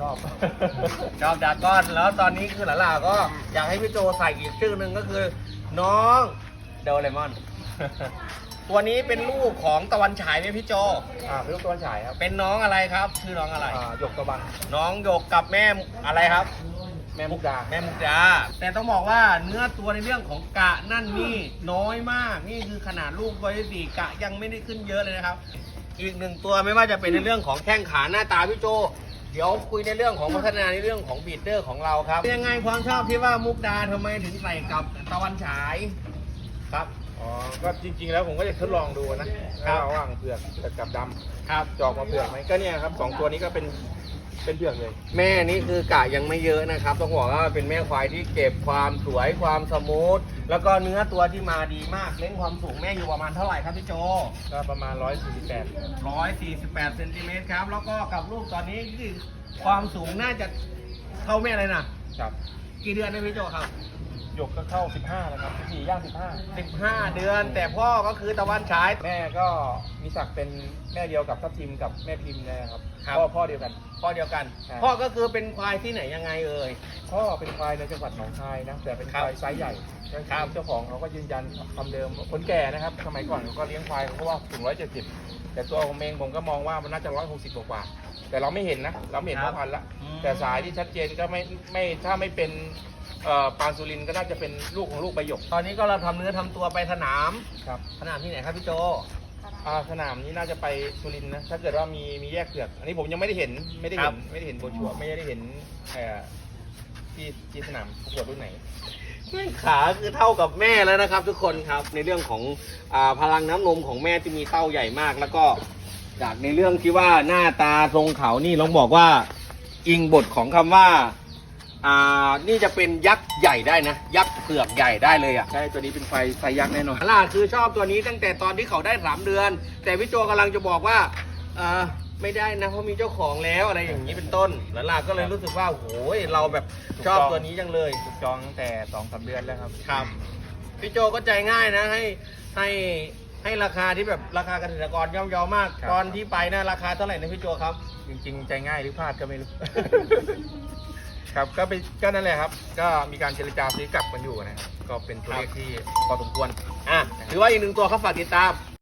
ชอบ ชอบดราก้อนแล้วตอนนี้คือหลานๆก็อยากให้พี่โจใส่อีกชื่อหนึ่งก็คือ น้องโดเรมอน ตัวนี้เป็นลูกของตะวันฉายไหมพี่โจ อ่าเป็นลูกตะวันฉายครับเป็นน้องอะไรครับ ชื่อน้องอะไร อ่าหยกตะวันน้องโยกกับแม่อะไรครับ แม่มุกดาแม่มุกดาแต่ต้องบอกว่าเนื้อตัวในเรื่องของกะนั่นนี่น้อยมากนี่คือขนาดลูกไว้สี่กะยังไม่ได้ขึ้นเยอะเลยนะครับ อีกหนึ่งตัวไม่ว่าจะเป็นในเรื่องของแข้งขาหน้าตาพี่โจ เดี๋ยวคุยในเรื่องของพัฒนาในเรื่องของบีดเดอร์ของเราครับยังไงความชอบที่ว่ามุกดาทำไมถึงใส่กับตะวันฉายครับอ๋อก็จริง ๆ แล้วผมก็จะทดลองดูนะครับระหว่างเผือกเผือกกับดครับำจอกมาเผือกไหมก็เนี่ยครับสองตัวนี้ก็เป็น เป็นเผือกเลย แม่นี่คือกะยังไม่เยอะนะครับ ต้องบอกว่าเป็นแม่ควายที่เก็บความสวยความสมูทแล้วก็เนื้อตัวที่มาดีมากเล่นความสูงแม่อยู่ประมาณเท่าไหร่ครับพี่โจก็ประมาณ 148 148เซนติเมตรครับ แล้วก็กับลูกตอนนี้คือความสูงน่าจะเท่าแม่เลยนะครับ กี่เดือนนะพี่โจครับ หยกก็เข้า 15แล้วครับ14ย่าง15 เดือน แต่พ่อก็คือตะวันฉาย 15 แม่ก็มีศักดิ์เป็นแม่เดียวกับทัพทิมกับแม่พิมพ์นะครับครับ พ่อพ่อเดียวกัน พ่อเดียวกัน ครับ พ่อก็คือเป็นควายที่ไหนยังไงเอ่ย พ่อเป็นควายในจังหวัดหนองคายนะแต่เป็นคครับวายไซส์ใหญ่ครับ เจ้าของเขาก็ยืนยันคำเดิมคนแก่นะครับสมัยก่อนเขาก็เลี้ยงควายเขาก็ว่าถึง170 แต่ตัวผมเองผมก็มองว่ามันน่าจะ160กว่าๆแต่เราไม่เห็นนะ เราไม่เห็นครัพ่บอพันธุ์ละอืม แต่สายที่ชัดเจนก็ไม่ไม่ถ้าไม่เป็นเอ่อปานสุรินทร์ก็น่าจะเป็นลูกของลูกใบหยกตอนนี้ก็เราทำเนื้อทำตัวไปสนาม ครับสนามที่ไหนครับพี่โจ อ่าสนามนี้น่าจะไปสุรินทร์นะถ้าเกิดว่ามีมีแยกเผือกอันนี้ผมยังไม่ได้เห็นไม่ได้ครัเห็บ นไม่ได้เห็นโบรชัวร์ไม่ได้เห็นเอ่อที่ที่สนามประกวดรุ่นไหนแข้งขาคือเท่ากับแม่แล้วนะครับ ทุกคนครับในเรื่องของอาพลังน้ำนมของแม่ที่มีเต้าใหญ่มาก แล้วก็จากในเรื่องที่ว่าหน้าตาทรงเขานี่ลองบอกว่าอิงบทของคำว่าอ่านี่จะเป็นยักษ์ใหญ่ได้นะ ยักษ์เผือกใหญ่ได้เลยอะ ใช่ตัวนี้เป็นไฟไฟยักษ์แน่นอน ล่าคือชอบตัวนี้ตั้งแต่ตอนที่เขาได้สามเดือน แต่พี่โจกำลังจะบอกว่าอ่า ไม่ได้นะเพราะมีเจ้าของแล้วอะไรอย่างนี้เป็นต้นแล้วล่าก็เลยรู้สึกว่าโอ้ยเราแบบชอบตัวนี้จังเลยถูกจองตั้งแต่สองสามเดือนแล้วครับครับพี่โจก็ใจง่ายนะให้ให้ให้ราคาที่แบบราคาเกษตรกรย่อมเยาวมากครับตอนที่ไปนะราคาเท่าไหร่นะพี่โจครับ จริง ๆ ใจง่ายหรือพลาดก็ไม่รู้ ครับก็ไปก็นั่นแหละครับ ก็มีการเจรจาซื้อกลับกันอยู่นะครับก็เป็นตัวเลขที่พอสมควรอะถือว่าอีกหนึ่งตัวเขาฝากติดตาม